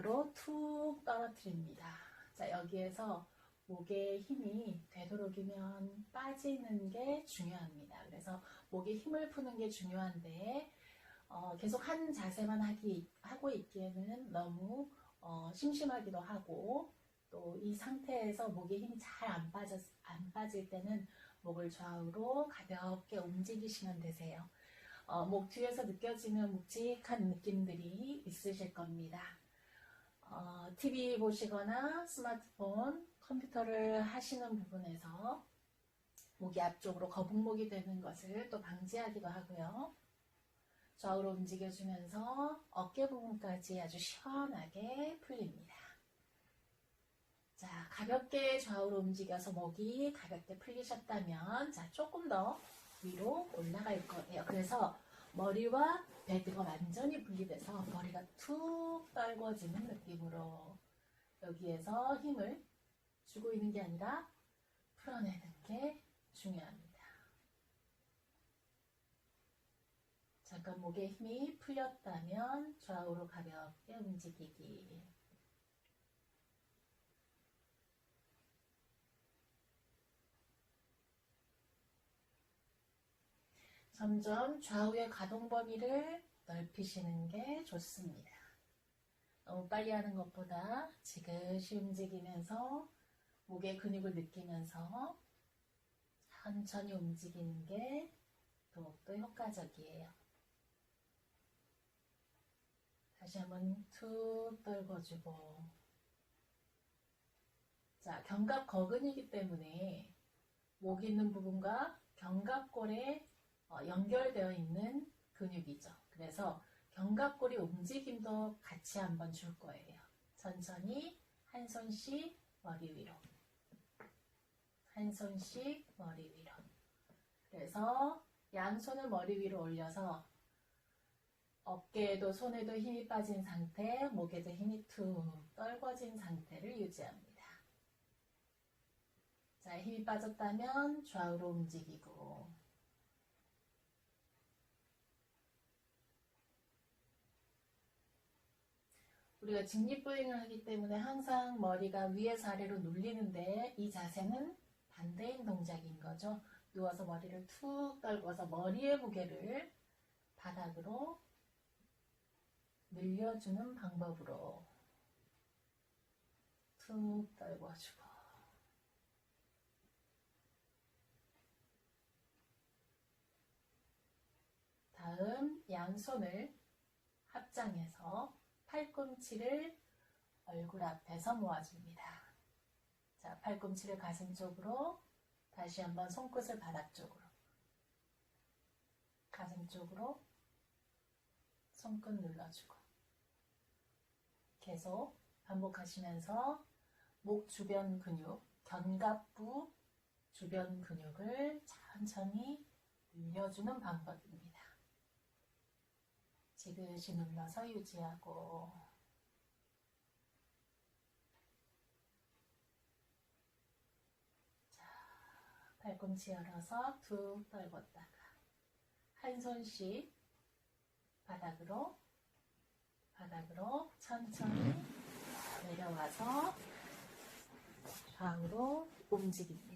바닥으로 툭 떨어뜨립니다. 자, 여기에서 목에 힘이 되도록이면 빠지는 게 중요합니다. 그래서 목에 힘을 푸는 게 중요한데, 어, 계속 한 자세만 하기, 하고 있기에는 너무 어, 심심하기도 하고, 또 이 상태에서 목에 힘이 잘 안 빠져, 안 빠질 때는 목을 좌우로 가볍게 움직이시면 되세요. 어, 목 뒤에서 느껴지는 묵직한 느낌들이 있으실 겁니다. 어, TV 보시거나 스마트폰, 컴퓨터를 하시는 부분에서 목이 앞쪽으로 거북목이 되는 것을 또 방지하기도 하고요. 좌우로 움직여주면서 어깨 부분까지 아주 시원하게 풀립니다. 자, 가볍게 좌우로 움직여서 목이 가볍게 풀리셨다면, 자, 조금 더 위로 올라갈 거예요. 그래서 머리와 베드가 완전히 분리돼서 머리가 툭 떨궈지는 느낌으로 여기에서 힘을 주고 있는 게 아니라 풀어내는 게 중요합니다. 잠깐 목에 힘이 풀렸다면 좌우로 가볍게 움직이기. 점점 좌우의 가동 범위를 넓히시는 게 좋습니다. 너무 빨리 하는 것보다 지그시 움직이면서 목의 근육을 느끼면서 천천히 움직이는 게 더욱더 효과적이에요. 다시 한번 툭 떨궈주고 자, 견갑 거근이기 때문에 목 있는 부분과 견갑골에 어, 연결되어 있는 근육이죠. 그래서 견갑골이 움직임도 같이 한번 줄 거예요. 천천히 한 손씩 머리 위로. 한 손씩 머리 위로. 그래서 양손을 머리 위로 올려서 어깨에도 손에도 힘이 빠진 상태, 목에도 힘이 툭 떨궈진 상태를 유지합니다. 자, 힘이 빠졌다면 좌우로 움직이고 우리가 직립보행을 하기 때문에 항상 머리가 위에서 아래로 눌리는데 이 자세는 반대인 동작인 거죠. 누워서 머리를 툭 떨궈서 머리의 무게를 바닥으로 늘려주는 방법으로 툭 떨궈주고 다음 양손을 합장해서 팔꿈치를 얼굴 앞에서 모아줍니다. 자, 팔꿈치를 가슴 쪽으로 다시 한번 손끝을 바닥 쪽으로 가슴 쪽으로 손끝 눌러주고 계속 반복하시면서 목 주변 근육, 견갑부 주변 근육을 천천히 늘려주는 방법입니다. 지그시 눌러서 유지하고 자, 팔꿈치 열어서 툭 떨궜다가 한 손씩 바닥으로 바닥으로 천천히 내려와서 좌우로 움직입니다.